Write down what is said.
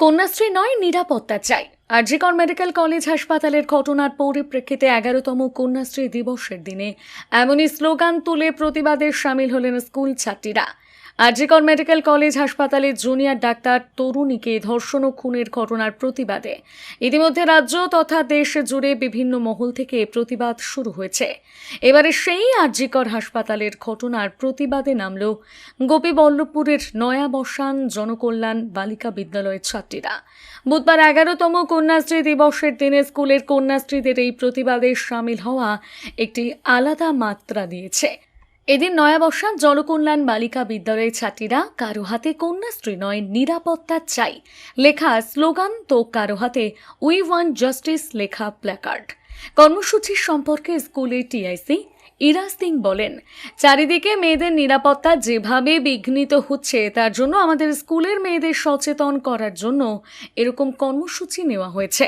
কন্যাশ্রী নয়, নিরাপত্তা চাই। আরজিকর মেডিকেল কলেজ হাসপাতালের ঘটনার পরিপ্রেক্ষিতে এগারোতম কন্যাশ্রী দিবসের দিনে এমনই স্লোগান তুলে প্রতিবাদে সামিল হলেন স্কুল ছাত্রীরা। আরজিকর মেডিকেল কলেজ হাসপাতালের জুনিয়র ডাক্তার তরুণীকে ধর্ষণ ও খুনের ঘটনার প্রতিবাদে। ইতিমধ্যে রাজ্য তথা দেশ জুড়ে বিভিন্ন মহল থেকে প্রতিবাদ শুরু হয়েছে। এবারে সেই আরজিকর হাসপাতালের ঘটনার প্রতিবাদে নামল গোপীবল্লভপুরের নয়াবসান জনকল্যাণ বালিকা বিদ্যালয়ের ছাত্রীরা। বুধবার এগারোতম কন্যাশ্রী দিবসের দিনে স্কুলের কন্যাশ্রীদের এই প্রতিবাদে সামিল হওয়া একটি আলাদা মাত্রা দিয়েছে। এদিন নয়াবর্ষা জনকল্যাণ বালিকা বিদ্যালয়ের ছাত্রীরা, কারও হাতে কন্যাশ্রী নয়, নিরাপত্তা চাই। লেখা স্লোগান, তো কারও হাতে উই ওয়ান জাস্টিস লেখা প্ল্যাকার্ড কর্মসূচির সম্পর্কে স্কুলের টিআইসি ইরা সিং বলেন, চারিদিকে মেয়েদের নিরাপত্তা যেভাবে বিঘ্নিত হচ্ছে, তার জন্য আমাদের স্কুলের মেয়েদের সচেতন করার জন্য এরকম কর্মসূচি নেওয়া হয়েছে।